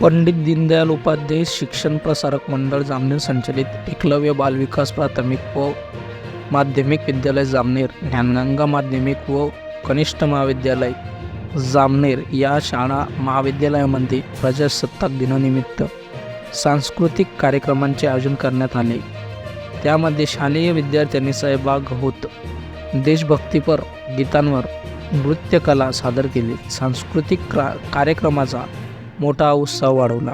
पंडित दीनदयाल उपाध्याय शिक्षण प्रसारक मंडळ जामनेर संचलित एकलव्य बालविकास प्राथमिक व माध्यमिक विद्यालय जामनेर ज्ञानगंगा माध्यमिक व कनिष्ठ महाविद्यालय जामनेर या शाळा महाविद्यालयामध्ये प्रजासत्ताक दिनानिमित्त सांस्कृतिक कार्यक्रमांचे आयोजन करण्यात आले. त्यामध्ये शालेय विद्यार्थ्यांनी सहभाग होत देशभक्तीपर गीतांवर नृत्यकला सादर केली. सांस्कृतिक क्रा कार्यक्रमाचा मोठा उत्साह वाढवला.